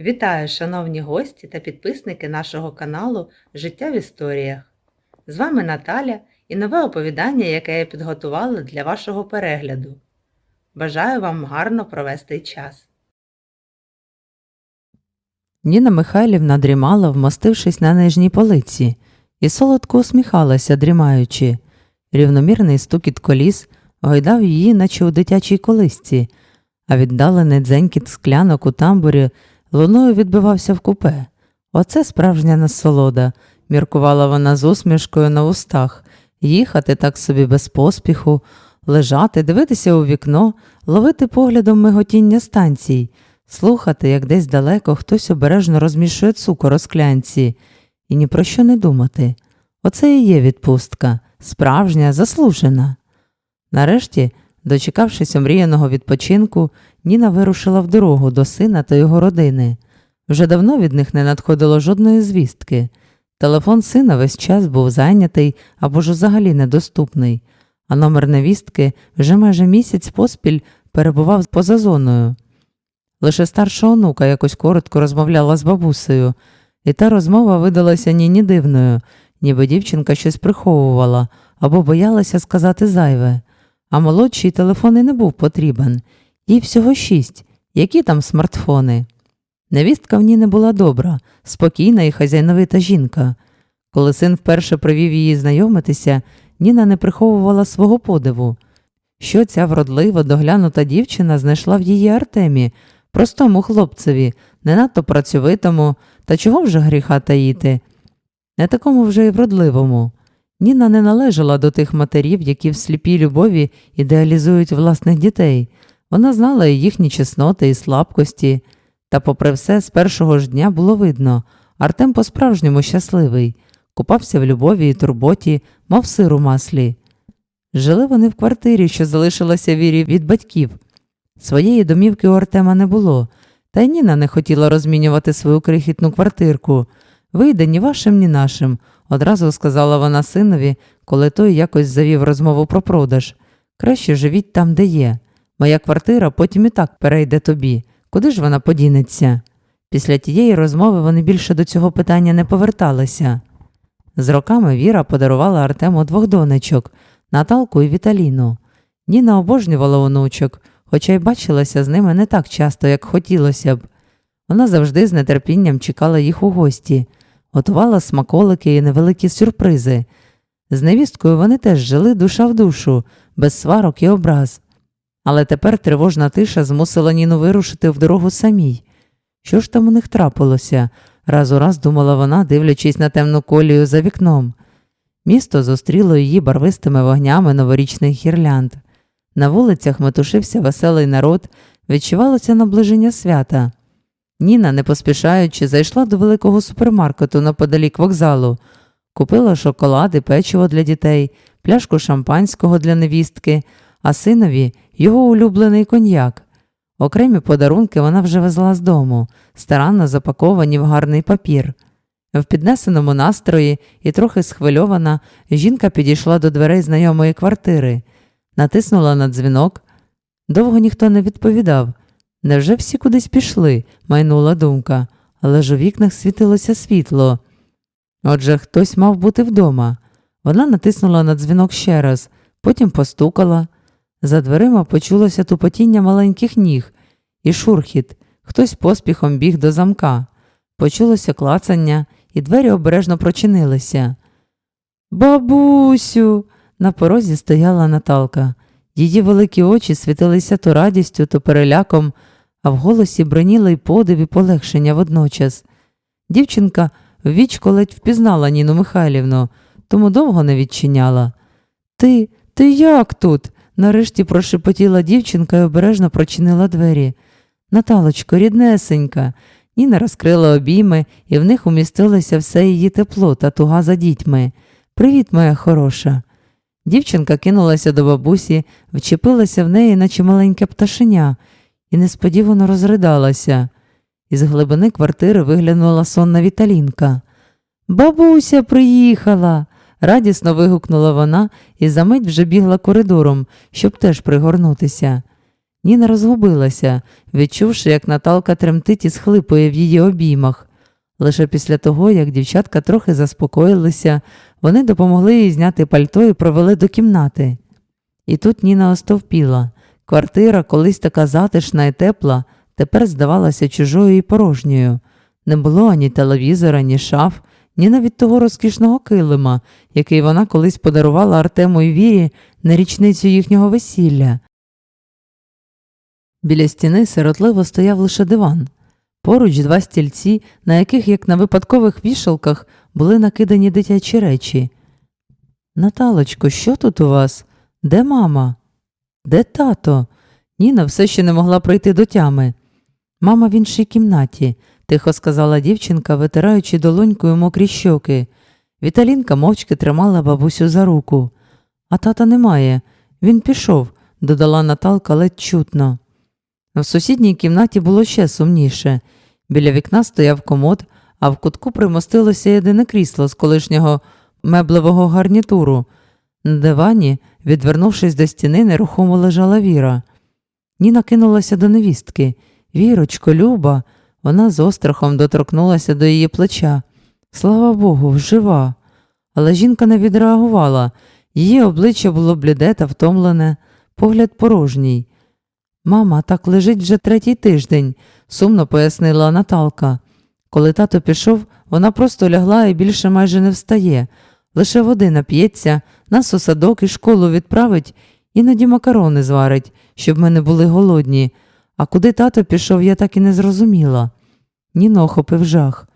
Вітаю, шановні гості та підписники нашого каналу Життя в історіях. З вами Наталя і нове оповідання, яке я підготувала для вашого перегляду. Бажаю вам гарно провести час. Ніна Михайлівна дрімала, вмостившись на нижній полиці, і солодко усміхалася, дрімаючи. Рівномірний стукіт коліс гойдав її, наче у дитячій колисці, а віддалений дзенькіт склянок у тамбурі луною відбивався в купе. Оце справжня насолода, міркувала вона з усмішкою на устах, їхати так собі без поспіху, лежати, дивитися у вікно, ловити поглядом миготіння станцій, слухати, як десь далеко хтось обережно розмішує цукор у склянці, і ні про що не думати. Оце і є відпустка, справжня, заслужена. Нарешті, дочекавшись омріяного відпочинку, Ніна вирушила в дорогу до сина та його родини. Вже давно від них не надходило жодної звістки. Телефон сина весь час був зайнятий або ж взагалі недоступний, а номер невістки вже майже місяць поспіль перебував поза зоною. Лише старша онука якось коротко розмовляла з бабусею, і та розмова видалася Ніні дивною, ніби дівчинка щось приховувала або боялася сказати зайве, а молодший телефон і не був потрібен. Їй всього шість. Які там смартфони? Невістка в ній не була добра, спокійна і хазяйновита жінка. Коли син вперше привів її знайомитися, Ніна не приховувала свого подиву. Що ця вродлива, доглянута дівчина знайшла в її Артемі, простому хлопцеві, не надто працьовитому, та чого вже гріха таїти? Не такому вже й вродливому. Ніна не належала до тих матерів, які в сліпій любові ідеалізують власних дітей. Вона знала їхні чесноти і слабкості, та, попри все, з першого ж дня було видно, Артем по-справжньому щасливий, купався в любові і турботі, мав сир у маслі. Жили вони в квартирі, що залишилася вірі від батьків. Своєї домівки у Артема не було, та й Ніна не хотіла розмінювати свою крихітну квартирку. Вийде ні вашим, ні нашим, одразу сказала вона синові, коли той якось завів розмову про продаж. Краще живіть там, де є. Моя квартира потім і так перейде тобі. Куди ж вона подінеться? Після тієї розмови вони більше до цього питання не поверталися. З роками Віра подарувала Артему двох донечок Наталку і Віталіну. Ніна обожнювала онучок, хоча й бачилася з ними не так часто, як хотілося б. Вона завжди з нетерпінням чекала їх у гості, готувала смаколики і невеликі сюрпризи. З невісткою вони теж жили душа в душу, без сварок і образ. Але тепер тривожна тиша змусила Ніну вирушити в дорогу самій. Що ж там у них трапилося? раз у раз думала вона, дивлячись на темну колію за вікном. Місто зустріло її барвистими вогнями новорічних гірлянд. На вулицях метушився веселий народ, відчувалося наближення свята. Ніна, не поспішаючи, зайшла до великого супермаркету наподалік вокзалу, купила шоколад і печиво для дітей, пляшку шампанського для невістки, а синові його улюблений коньяк. Окремі подарунки вона вже везла з дому, старанно запаковані в гарний папір. В піднесеному настрої і трохи схвильована, жінка підійшла до дверей знайомої квартири, натиснула на дзвінок. Довго ніхто не відповідав. Невже всі кудись пішли? майнула думка, але ж у вікнах світилося світло. Отже, хтось мав бути вдома. Вона натиснула на дзвінок ще раз, потім постукала. За дверима почулося тупотіння маленьких ніг і шурхіт. Хтось поспіхом біг до замка. Почулося клацання, і двері обережно прочинилися. Бабусю. На порозі стояла Наталка. Її великі очі світилися то радістю, то переляком, а в голосі броніли й подив і полегшення водночас. Дівчинка ввічко ледь впізнала Ніну Михайлівну, тому довго не відчиняла. Ти, ти як тут? Нарешті прошепотіла дівчинка і обережно прочинила двері. Наталочко, ріднесенька. Ніна розкрила обійми, і в них умістилося все її тепло та туга за дітьми. Привіт, моя хороша. Дівчинка кинулася до бабусі, вчепилася в неї, наче маленьке пташеня, і несподівано розридалася. Із глибини квартири виглянула сонна Віталінка. Бабуся приїхала. радісно вигукнула вона і за мить вже бігла коридором, щоб теж пригорнутися. Ніна розгубилася, відчувши, як Наталка тремтить і схлипує в її обіймах. Лише після того, як дівчатка трохи заспокоїлися, вони допомогли їй зняти пальто і провели до кімнати. І тут Ніна остовпіла. Квартира, колись така затишна і тепла, тепер здавалася чужою і порожньою. Не було ані телевізора, ні шаф, ні навіть того розкішного килима, який вона колись подарувала Артему і Вірі на річницю їхнього весілля. Біля стіни сиротливо стояв лише диван. Поруч два стільці, на яких, як на випадкових вішалках, були накидані дитячі речі. Наталочко, що тут у вас? Де мама? Де тато? Ніна все ще не могла прийти до тями. Мама в іншій кімнаті, тихо сказала дівчинка, витираючи долонькою мокрі щоки. Віталінка мовчки тримала бабусю за руку. А тата немає. Він пішов, додала Наталка ледь чутно. В сусідній кімнаті було ще сумніше. Біля вікна стояв комод, а в кутку примостилося єдине крісло з колишнього меблевого гарнітуру. На дивані, відвернувшись до стіни, нерухомо лежала Віра. Ніна кинулася до невістки. Вірочко, Люба, вона з острахом доторкнулася до її плеча. Слава Богу, жива. Але жінка не відреагувала. Її обличчя було бліде та втомлене, погляд порожній. Мама так лежить вже третій тиждень, сумно пояснила Наталка. Коли тато пішов, вона просто лягла і більше майже не встає. Лише води нап'ється, нас у садок і школу відправить, іноді макарони зварить, щоб ми не були голодні. А куди тато пішов, я так і не зрозуміла. Ніно охопив жах.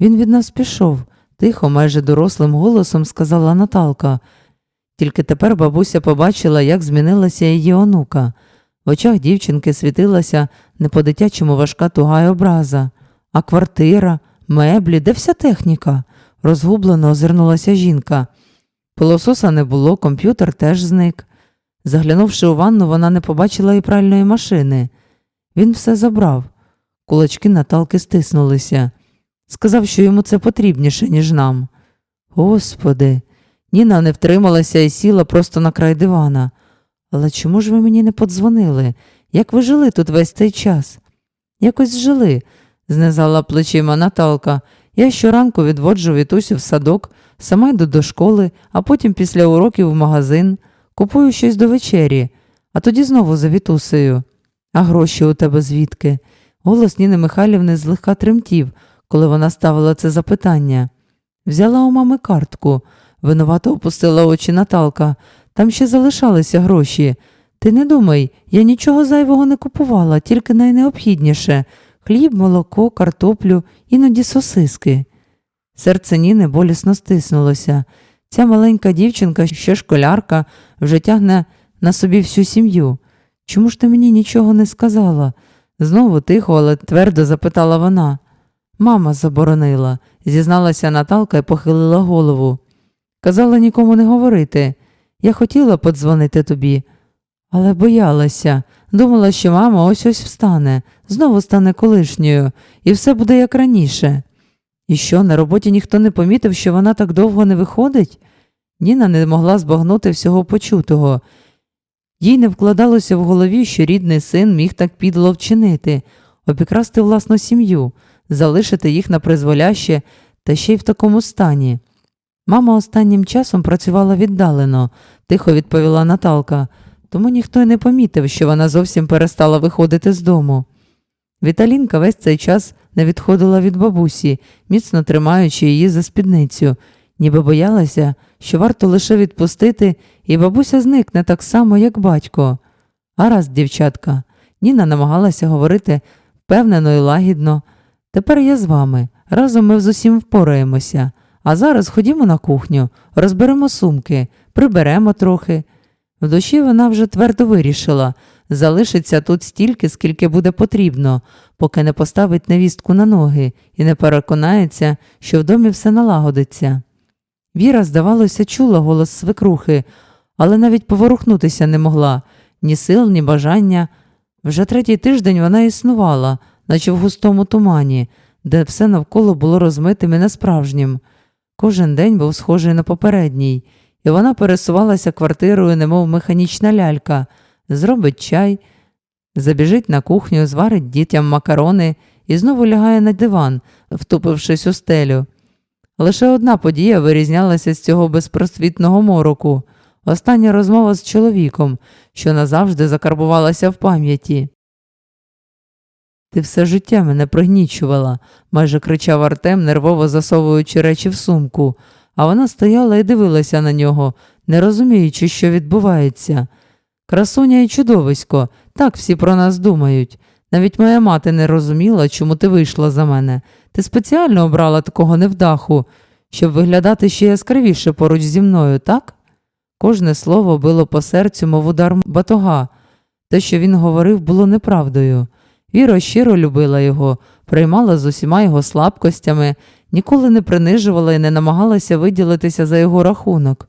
Він від нас пішов, тихо, майже дорослим голосом сказала Наталка. Тільки тепер бабуся побачила, як змінилася її онука. В очах дівчинки світилася не по-дитячому важка туга й образа. А квартира, меблі, де вся техніка? розгублено озирнулася жінка. Пилососа не було, комп'ютер теж зник. Заглянувши у ванну, вона не побачила і пральної машини. Він все забрав. Кулачки Наталки стиснулися. Сказав, що йому це потрібніше, ніж нам. Господи, Ніна не втрималася і сіла просто на край дивана. Але чому ж ви мені не подзвонили? Як ви жили тут весь цей час? Якось жили, знизала плечима Наталка. Я щоранку відводжу Вітусю в садок, сама йду до школи, а потім після уроків в магазин, купую щось до вечері, а тоді знову за Вітусею. А гроші у тебе звідки? Голос Ніни Михайлівни злегка тремтів, коли вона ставила це запитання. Взяла у мами картку, винувато опустила очі Наталка. Там ще залишалися гроші. Ти не думай, я нічого зайвого не купувала, тільки найнеобхідніше хліб, молоко, картоплю, іноді сосиски. Серце Ніни болісно стиснулося. Ця маленька дівчинка, ще школярка, вже тягне на собі всю сім'ю. Чому ж ти мені нічого не сказала? Знову тихо, але твердо запитала вона. Мама заборонила, зізналася Наталка і похилила голову. Казала нікому не говорити. Я хотіла подзвонити тобі, але боялася. Думала, що мама ось ось встане, знову стане колишньою, і все буде як раніше. І що, на роботі ніхто не помітив, що вона так довго не виходить? Ніна не могла збагнути всього почутого. Їй не вкладалося в голові, що рідний син міг так підло вчинити, обікрасти власну сім'ю, залишити їх на призволяще та ще й в такому стані. Мама останнім часом працювала віддалено, тихо відповіла Наталка, тому ніхто й не помітив, що вона зовсім перестала виходити з дому. Віталінка весь цей час не відходила від бабусі, міцно тримаючи її за спідницю, ніби боялася, що варто лише відпустити, і бабуся зникне так само, як батько. Гаразд, дівчатка, Ніна намагалася говорити впевнено і лагідно. Тепер я з вами, разом ми з усім впораємося. А зараз ходімо на кухню, розберемо сумки, приберемо трохи. В душі вона вже твердо вирішила залишиться тут стільки, скільки буде потрібно, поки не поставить невістку на ноги і не переконається, що в домі все налагодиться. Віра, здавалося, чула голос свекрухи, але навіть поворухнутися не могла ні сил, ні бажання. Вже третій тиждень вона існувала, наче в густому тумані, де все навколо було розмитим і несправжнім. Кожен день був схожий на попередній, і вона пересувалася квартирою, немов механічна лялька, зробить чай, Забіжить на кухню, зварить дітям макарони і знову лягає на диван, втупившись у стелю. Лише одна подія вирізнялася з цього безпросвітного мороку остання розмова з чоловіком, що назавжди закарбувалася в пам'яті. Ти все життя мене пригнічувала, майже кричав Артем, нервово засовуючи речі в сумку, а вона стояла і дивилася на нього, не розуміючи, що відбувається. Красуня і чудовисько, так всі про нас думають. Навіть моя мати не розуміла, чому ти вийшла за мене. Ти спеціально обрала такого невдаху, щоб виглядати ще яскравіше поруч зі мною, так? Кожне слово било по серцю, мов удар батога. Те, що він говорив, було неправдою. Віра щиро любила його, приймала з усіма його слабкостями, ніколи не принижувала і не намагалася виділитися за його рахунок.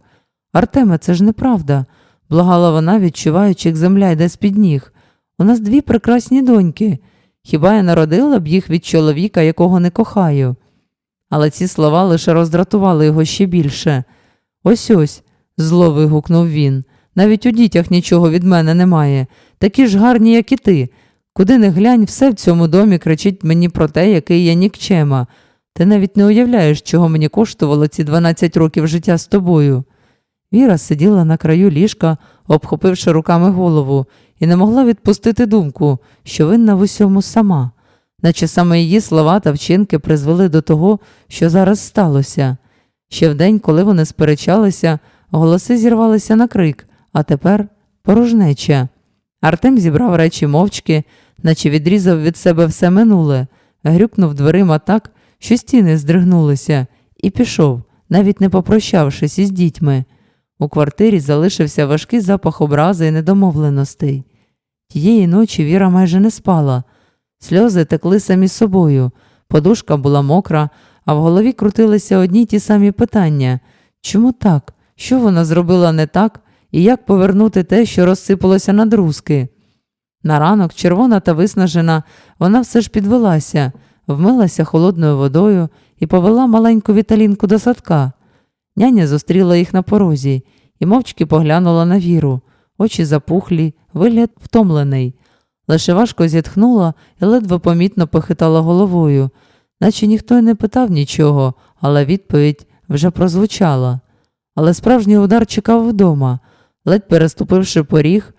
Артеме, це ж неправда, благала вона, відчуваючи, як земля йде з-під ніг. У нас дві прекрасні доньки. Хіба я народила б їх від чоловіка, якого не кохаю? Але ці слова лише роздратували його ще більше. Ось ось, зло вигукнув він. Навіть у дітях нічого від мене немає. Такі ж гарні, як і ти. Куди не глянь, все в цьому домі кричить мені про те, який я нікчема. Ти навіть не уявляєш, чого мені коштувало ці 12 років життя з тобою. Віра сиділа на краю ліжка, обхопивши руками голову, і не могла відпустити думку, що винна в усьому сама, наче саме її слова та вчинки призвели до того, що зараз сталося. Ще в день, коли вони сперечалися, голоси зірвалися на крик, а тепер порожнеча. Артем зібрав речі мовчки, наче відрізав від себе все минуле, грюкнув дверима так, що стіни здригнулися, і пішов, навіть не попрощавшись із дітьми. У квартирі залишився важкий запах образи і недомовленостей. Тієї ночі Віра майже не спала. Сльози текли самі собою, подушка була мокра, а в голові крутилися одні й ті самі питання чому так? Що вона зробила не так, і як повернути те, що розсипалося на друзки? На ранок, червона та виснажена, вона все ж підвелася, вмилася холодною водою і повела маленьку віталінку до садка. Няня зустріла їх на порозі і мовчки поглянула на віру, очі запухлі, вигляд втомлений. Лише важко зітхнула і ледве помітно похитала головою, наче ніхто й не питав нічого, але відповідь вже прозвучала. Але справжній удар чекав вдома. Ледь переступивши поріг,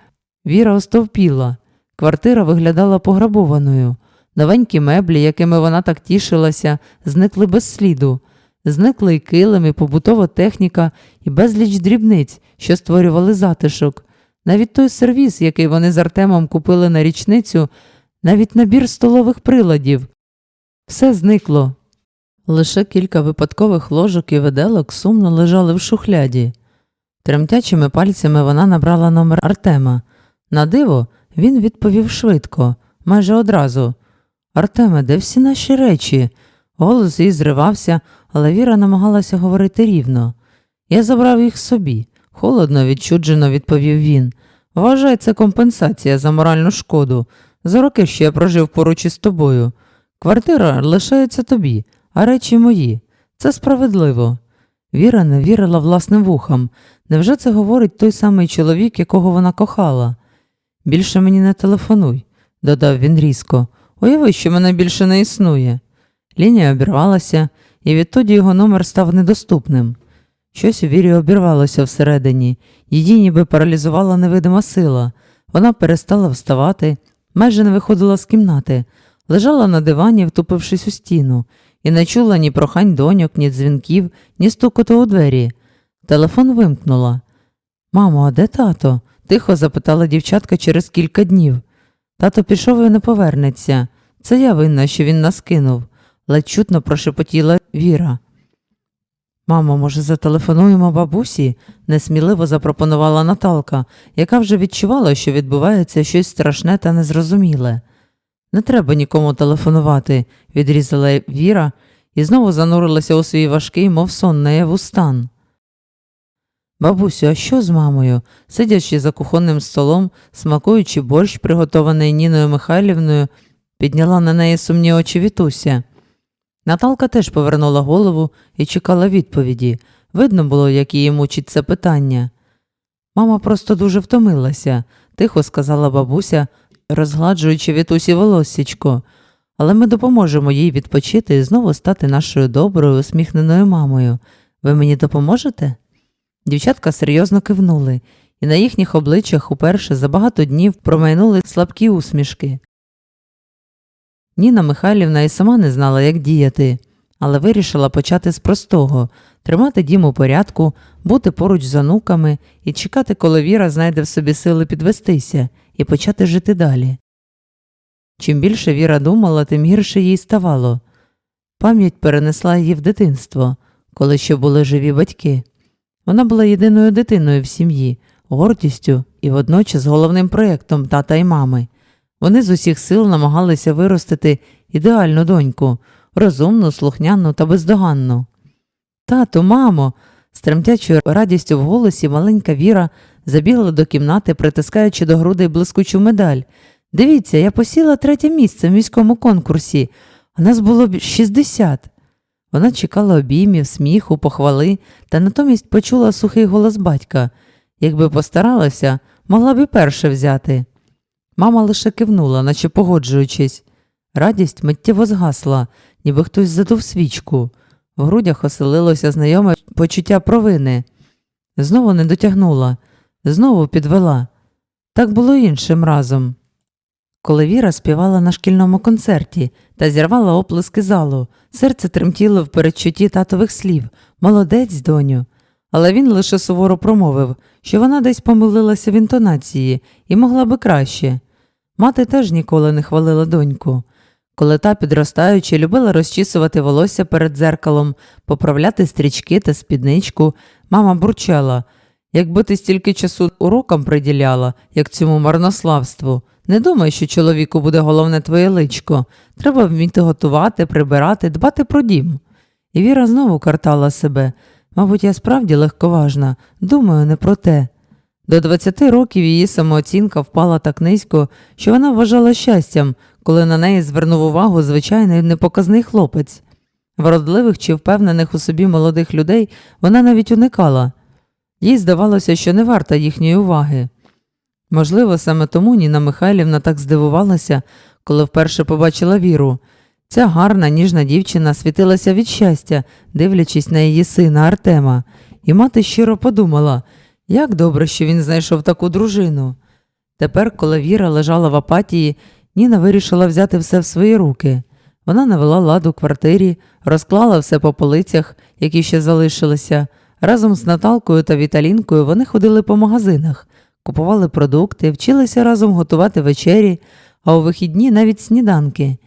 Віра остовпіла. Квартира виглядала пограбованою. Новенькі меблі, якими вона так тішилася, зникли без сліду. Зникли й килим, і побутова техніка, і безліч дрібниць, що створювали затишок. Навіть той сервіс, який вони з Артемом купили на річницю, навіть набір столових приладів. Все зникло. Лише кілька випадкових ложок і виделок сумно лежали в шухляді. Тремтячими пальцями вона набрала номер Артема. На диво, він відповів швидко, майже одразу. Артеме, де всі наші речі? Голос її зривався, але Віра намагалася говорити рівно. Я забрав їх собі, холодно, відчуджено відповів він. Вважай, це компенсація за моральну шкоду. За роки, що я прожив поруч із тобою. Квартира лишається тобі, а речі мої. Це справедливо. Віра не вірила власним вухам. Невже це говорить той самий чоловік, якого вона кохала? Більше мені не телефонуй, додав він різко. Уяви, що мене більше не існує. Лінія обірвалася, і відтоді його номер став недоступним. Щось у вірі обірвалося всередині, її ніби паралізувала невидима сила. Вона перестала вставати, майже не виходила з кімнати, лежала на дивані, втупившись у стіну, і не чула ні прохань доньок, ні дзвінків, ні стукоту у двері. Телефон вимкнула. Мамо, а де тато? тихо запитала дівчатка через кілька днів. Тато пішов і не повернеться. Це я винна, що він нас кинув, ледь чутно прошепотіла Віра. Мамо, може, зателефонуємо бабусі? несміливо запропонувала Наталка, яка вже відчувала, що відбувається щось страшне та незрозуміле. Не треба нікому телефонувати, відрізала Віра і знову занурилася у свій важкий, мов сон наяву стан. Бабусю, а що з мамою? Сидячи за кухонним столом, смакуючи борщ, приготований Ніною Михайлівною, підняла на неї сумні очі Вітуся. Наталка теж повернула голову і чекала відповіді. Видно було, як її мучить це питання. Мама просто дуже втомилася, тихо сказала бабуся, розгладжуючи Вітусі волоссічко. Але ми допоможемо їй відпочити і знову стати нашою доброю, усміхненою мамою. Ви мені допоможете? Дівчатка серйозно кивнули, і на їхніх обличчях уперше за багато днів промайнули слабкі усмішки. Ніна Михайлівна і сама не знала, як діяти, але вирішила почати з простого тримати дім у порядку, бути поруч з онуками і чекати, коли Віра знайде в собі сили підвестися і почати жити далі. Чим більше Віра думала, тим гірше їй ставало. Пам'ять перенесла її в дитинство, коли ще були живі батьки. Вона була єдиною дитиною в сім'ї, гордістю і водночас головним проєктом тата і мами. Вони з усіх сил намагалися виростити ідеальну доньку, розумну, слухняну та бездоганну. Тату, мамо, з тремтячою радістю в голосі маленька Віра забігла до кімнати, притискаючи до грудей блискучу медаль. Дивіться, я посіла третє місце в міському конкурсі, а нас було б 60. Вона чекала обіймів, сміху, похвали, та натомість почула сухий голос батька. Якби постаралася, могла б і перше взяти. Мама лише кивнула, наче погоджуючись. Радість миттєво згасла, ніби хтось задув свічку. В грудях оселилося знайоме почуття провини. Знову не дотягнула, знову підвела. Так було іншим разом. Коли Віра співала на шкільному концерті та зірвала оплески залу, серце тремтіло в передчутті татових слів Молодець, доню. Але він лише суворо промовив, що вона десь помилилася в інтонації і могла би краще. Мати теж ніколи не хвалила доньку. Коли та, підростаючи, любила розчісувати волосся перед дзеркалом, поправляти стрічки та спідничку, мама бурчала якби ти стільки часу урокам приділяла, як цьому марнославству. Не думай, що чоловіку буде головне твоє личко. Треба вміти готувати, прибирати, дбати про дім. І Віра знову картала себе. Мабуть, я справді легковажна, думаю, не про те. До 20 років її самооцінка впала так низько, що вона вважала щастям, коли на неї звернув увагу звичайний непоказний хлопець. Вродливих чи впевнених у собі молодих людей вона навіть уникала. Їй здавалося, що не варта їхньої уваги. Можливо, саме тому Ніна Михайлівна так здивувалася, коли вперше побачила віру. Ця гарна, ніжна дівчина світилася від щастя, дивлячись на її сина Артема, і мати щиро подумала, як добре, що він знайшов таку дружину. Тепер, коли Віра лежала в апатії, Ніна вирішила взяти все в свої руки. Вона навела ладу квартирі, розклала все по полицях, які ще залишилися. Разом з Наталкою та Віталінкою вони ходили по магазинах, купували продукти, вчилися разом готувати вечері, а у вихідні навіть сніданки.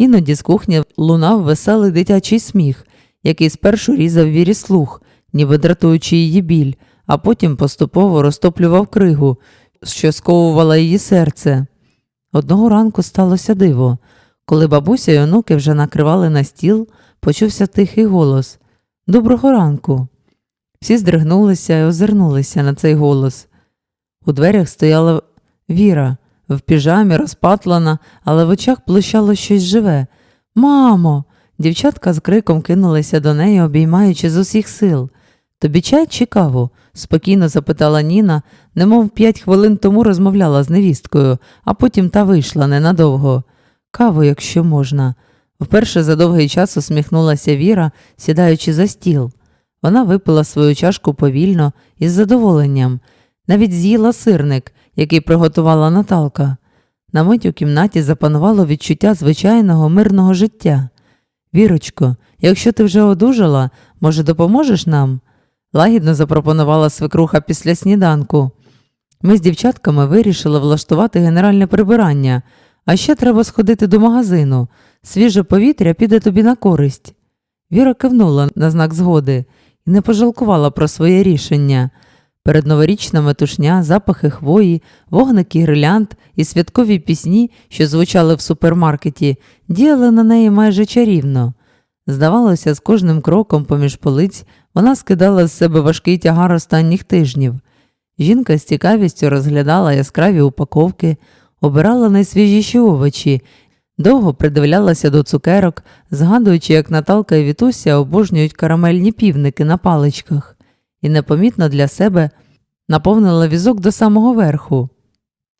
Іноді з кухні лунав веселий дитячий сміх, який спершу різав вірі слух, ніби дратуючи її біль, а потім поступово розтоплював кригу, що сковувала її серце. Одного ранку сталося диво. Коли бабуся й онуки вже накривали на стіл, почувся тихий голос Доброго ранку. Всі здригнулися і озирнулися на цей голос. У дверях стояла Віра, в піжамі розпатлана, але в очах блищало щось живе. Мамо. Дівчатка з криком кинулися до неї, обіймаючи з усіх сил. Тобі чай чи каву? спокійно запитала Ніна, немов п'ять хвилин тому розмовляла з невісткою, а потім та вийшла ненадовго. Каву, якщо можна. Вперше за довгий час усміхнулася Віра, сідаючи за стіл. Вона випила свою чашку повільно і з задоволенням, навіть з'їла сирник, який приготувала Наталка. На мить у кімнаті запанувало відчуття звичайного мирного життя. Вірочко, якщо ти вже одужала, може, допоможеш нам? лагідно запропонувала свекруха після сніданку. Ми з дівчатками вирішили влаштувати генеральне прибирання, а ще треба сходити до магазину. Свіже повітря піде тобі на користь. Віра кивнула на знак згоди і не пожалкувала про своє рішення. Передноворічна метушня, запахи хвої, вогники гірлянд і святкові пісні, що звучали в супермаркеті, діяли на неї майже чарівно. Здавалося, з кожним кроком поміж полиць вона скидала з себе важкий тягар останніх тижнів. Жінка з цікавістю розглядала яскраві упаковки, обирала найсвіжіші овочі, довго придивлялася до цукерок, згадуючи, як Наталка і Вітуся обожнюють карамельні півники на паличках, і непомітно для себе наповнила візок до самого верху.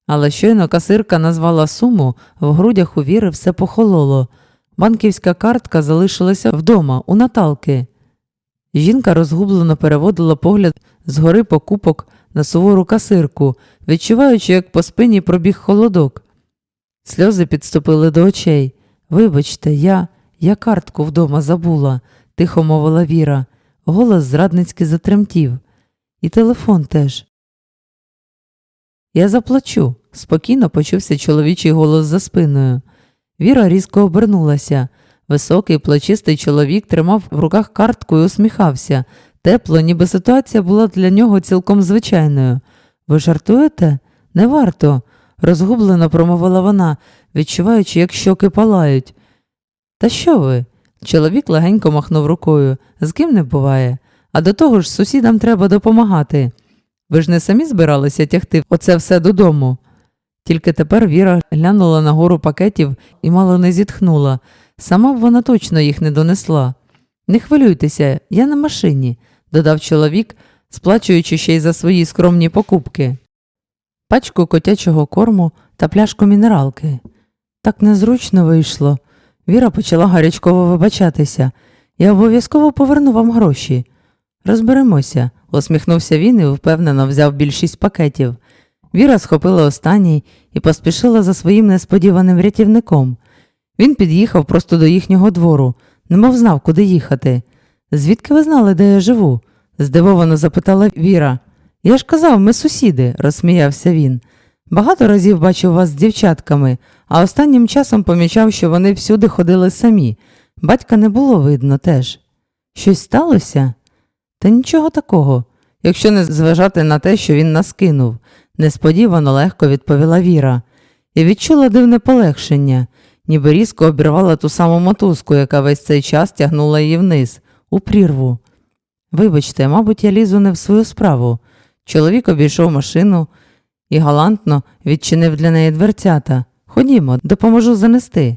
Але щойно касирка назвала суму, в грудях у Віри все похололо. Банківська картка залишилася вдома, у Наталки. Жінка розгублено переводила погляд згори покупок на сувору касирку, відчуваючи, як по спині пробіг холодок. Сльози підступили до очей. Вибачте, я, я картку вдома забула, тихо мовила Віра. Голос зрадницьки затремтів. І телефон теж. Я заплачу, спокійно почувся чоловічий голос за спиною. Віра різко обернулася. Високий, плачистий чоловік тримав в руках картку і усміхався. Тепло, ніби ситуація була для нього цілком звичайною. Ви жартуєте? Не варто, розгублено промовила вона, відчуваючи, як щоки палають. Та що ви? Чоловік легенько махнув рукою. З ким не буває. А до того ж сусідам треба допомагати. Ви ж не самі збиралися тягти оце все додому. Тільки тепер Віра глянула на гору пакетів і мало не зітхнула. Сама б вона точно їх не донесла. Не хвилюйтеся, я на машині, додав чоловік, сплачуючи ще й за свої скромні покупки. Пачку котячого корму та пляшку мінералки. Так незручно вийшло. Віра почала гарячково вибачатися. Я обов'язково поверну вам гроші. Розберемося, усміхнувся він і впевнено взяв більшість пакетів. Віра схопила останній і поспішила за своїм несподіваним рятівником. Він під'їхав просто до їхнього двору, немов знав, куди їхати. Звідки ви знали, де я живу? здивовано запитала Віра. Я ж казав, ми сусіди, розсміявся він. Багато разів бачив вас з дівчатками, а останнім часом помічав, що вони всюди ходили самі. Батька не було видно теж. Щось сталося? Та нічого такого, якщо не зважати на те, що він нас кинув, несподівано легко відповіла Віра, і відчула дивне полегшення, ніби різко обірвала ту саму мотузку, яка весь цей час тягнула її вниз, у прірву. Вибачте, мабуть, я лізу не в свою справу. Чоловік обійшов машину і галантно відчинив для неї дверцята. Ходімо, допоможу занести.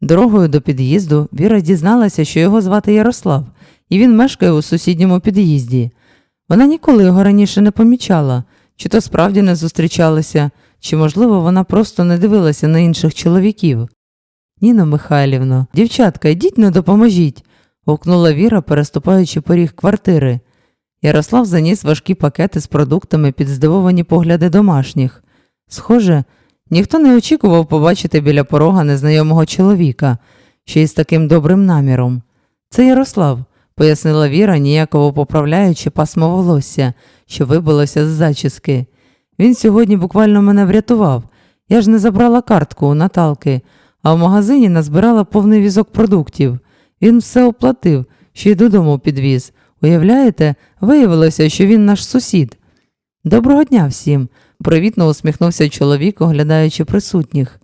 Дорогою до під'їзду Віра дізналася, що його звати Ярослав, і він мешкає у сусідньому під'їзді. Вона ніколи його раніше не помічала, чи то справді не зустрічалися, чи, можливо, вона просто не дивилася на інших чоловіків. Ніно Михайлівно, дівчатка, йдіть не допоможіть, гукнула Віра, переступаючи поріг квартири. Ярослав заніс важкі пакети з продуктами під здивовані погляди домашніх. Схоже, ніхто не очікував побачити біля порога незнайомого чоловіка, ще й з таким добрим наміром. Це Ярослав, пояснила Віра, ніяково поправляючи пасмо волосся, що вибилося з зачіски. Він сьогодні буквально мене врятував. Я ж не забрала картку у Наталки, а в магазині назбирала повний візок продуктів. Він все оплатив, ще й додому підвіз. Уявляєте, виявилося, що він наш сусід. Доброго дня всім, привітно усміхнувся чоловік, оглядаючи присутніх.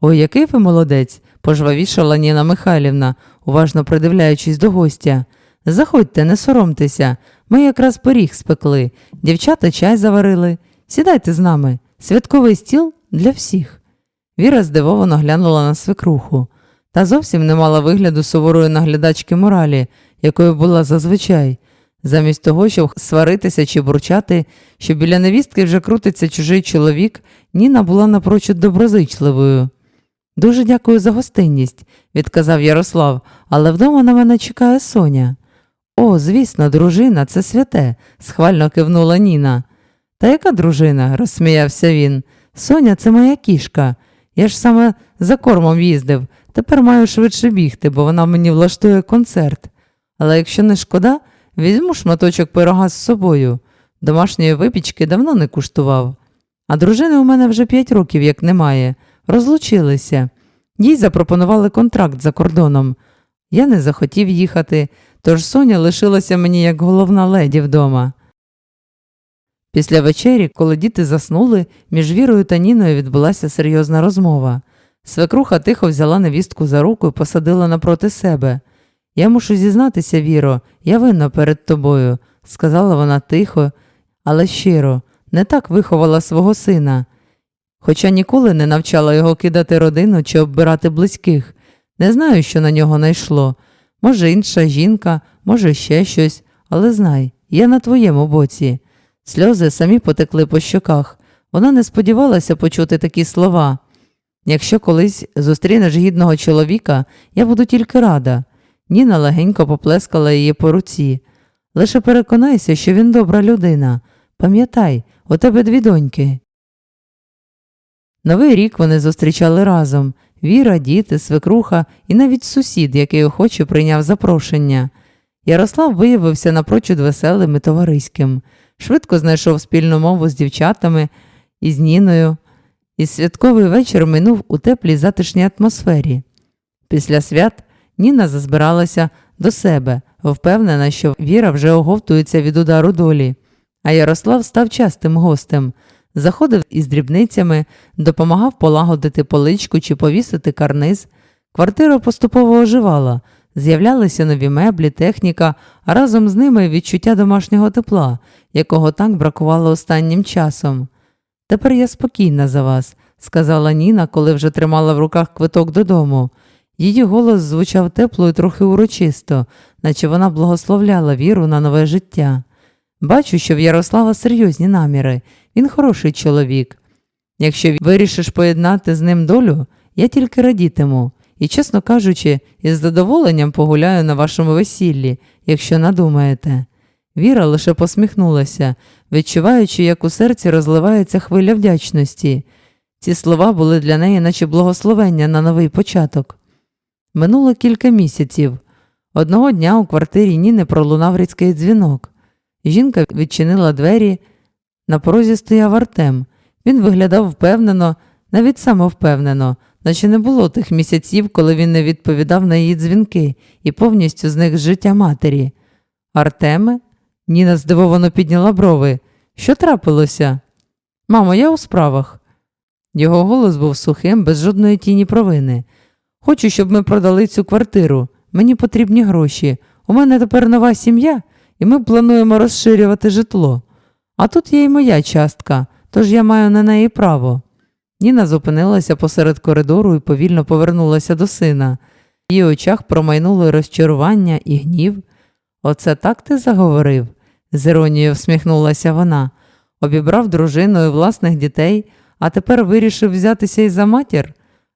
Ой, який ви молодець, пожвавішала Ніна Михайлівна, уважно придивляючись до гостя. Заходьте, не соромтеся, ми якраз пиріг спекли, дівчата чай заварили. Сідайте з нами, святковий стіл для всіх. Віра здивовано глянула на свекруху. Та зовсім не мала вигляду суворої наглядачки моралі, якою була зазвичай. Замість того, щоб сваритися чи бурчати, що біля невістки вже крутиться чужий чоловік, Ніна була напрочуд доброзичливою. Дуже дякую за гостинність, відказав Ярослав, але вдома на мене чекає Соня. О, звісно, дружина, це святе, схвально кивнула Ніна. Та яка дружина? розсміявся він. Соня, це моя кішка. Я ж саме за кормом їздив. Тепер маю швидше бігти, бо вона мені влаштує концерт. Але якщо не шкода, візьму шматочок пирога з собою. Домашньої випічки давно не куштував. А дружини у мене вже п'ять років як немає. Розлучилися. Їй запропонували контракт за кордоном. Я не захотів їхати, тож Соня лишилася мені як головна леді вдома. Після вечері, коли діти заснули, між Вірою та Ніною відбулася серйозна розмова. Свекруха тихо взяла невістку за руку і посадила напроти себе. Я мушу зізнатися, Віро, я винна перед тобою, сказала вона тихо, але щиро, не так виховала свого сина. Хоча ніколи не навчала його кидати родину чи оббирати близьких. Не знаю, що на нього найшло. Може, інша жінка, може, ще щось, але знай, я на твоєму боці. Сльози самі потекли по щоках. Вона не сподівалася почути такі слова. Якщо колись зустрінеш гідного чоловіка, я буду тільки рада. Ніна легенько поплескала її по руці. Лише переконайся, що він добра людина. Пам'ятай, у тебе дві доньки. Новий рік вони зустрічали разом Віра, діти, свекруха і навіть сусід, який охоче прийняв запрошення. Ярослав виявився напрочуд веселим і товариським, швидко знайшов спільну мову з дівчатами і з Ніною, і святковий вечір минув у теплій затишній атмосфері. Після свят Ніна зазбиралася до себе, впевнена, що Віра вже оговтується від удару долі, а Ярослав став частим гостем. Заходив із дрібницями, допомагав полагодити поличку чи повісити карниз. Квартира поступово оживала, з'являлися нові меблі, техніка, а разом з ними відчуття домашнього тепла, якого так бракувало останнім часом. Тепер я спокійна за вас, сказала Ніна, коли вже тримала в руках квиток додому. Її голос звучав тепло і трохи урочисто, наче вона благословляла віру на нове життя. Бачу, що в Ярослава серйозні наміри, він хороший чоловік. Якщо вирішиш поєднати з ним долю, я тільки радітиму і, чесно кажучи, із задоволенням погуляю на вашому весіллі, якщо надумаєте. Віра лише посміхнулася, відчуваючи, як у серці розливається хвиля вдячності. Ці слова були для неї, наче благословення на новий початок. Минуло кілька місяців. Одного дня у квартирі Ніни пролунав рідський дзвінок. Жінка відчинила двері, на порозі стояв Артем. Він виглядав впевнено, навіть самовпевнено, наче не було тих місяців, коли він не відповідав на її дзвінки і повністю зник з життя матері. Артеме? Ніна здивовано підняла брови. Що трапилося? Мамо, я у справах. Його голос був сухим, без жодної тіні провини. Хочу, щоб ми продали цю квартиру. Мені потрібні гроші. У мене тепер нова сім'я, і ми плануємо розширювати житло. А тут є й моя частка, тож я маю на неї право. Ніна зупинилася посеред коридору і повільно повернулася до сина. В її очах промайнуло розчарування і гнів. Оце так ти заговорив? з іронією всміхнулася вона. Обібрав дружиною власних дітей, а тепер вирішив взятися і за матір.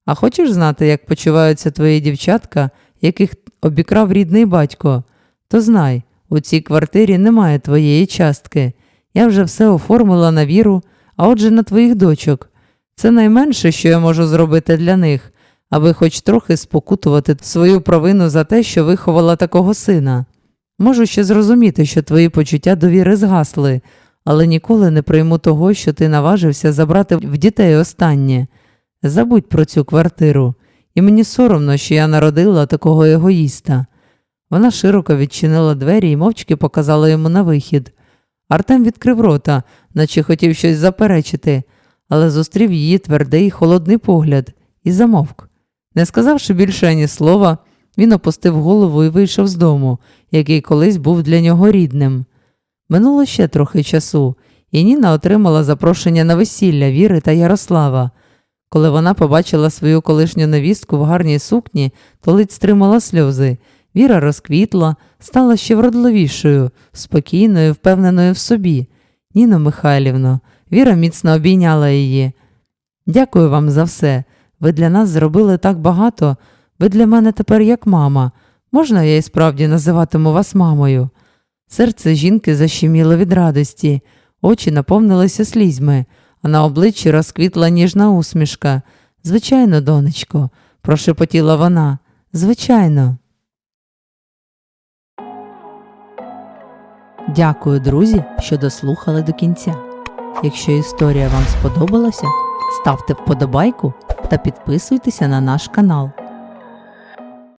А хочеш знати, як почуваються твої дівчатка, яких обікрав рідний батько? То знай, у цій квартирі немає твоєї частки. Я вже все оформила на віру, а отже на твоїх дочок. Це найменше, що я можу зробити для них, аби хоч трохи спокутувати свою провину за те, що виховала такого сина. Можу ще зрозуміти, що твої почуття довіри згасли, але ніколи не прийму того, що ти наважився забрати в дітей останнє. Забудь про цю квартиру, і мені соромно, що я народила такого егоїста. Вона широко відчинила двері і мовчки показала йому на вихід. Артем відкрив рота, наче хотів щось заперечити, але зустрів її твердий холодний погляд і замовк. Не сказавши більше ані слова, він опустив голову і вийшов з дому, який колись був для нього рідним. Минуло ще трохи часу, і Ніна отримала запрошення на весілля Віри та Ярослава. Коли вона побачила свою колишню невістку в гарній сукні, то ледь стримала сльози. Віра розквітла, стала ще вродливішою, спокійною, впевненою в собі. Ніно Михайлівно, Віра міцно обійняла її. Дякую вам за все. Ви для нас зробили так багато. Ви для мене тепер як мама. Можна я і справді називатиму вас мамою? Серце жінки защеміло від радості, очі наповнилися слізьми, а на обличчі розквітла ніжна усмішка. Звичайно, донечко, прошепотіла вона. Звичайно. Дякую, друзі, що дослухали до кінця. Якщо історія вам сподобалася, ставте вподобайку та підписуйтеся на наш канал.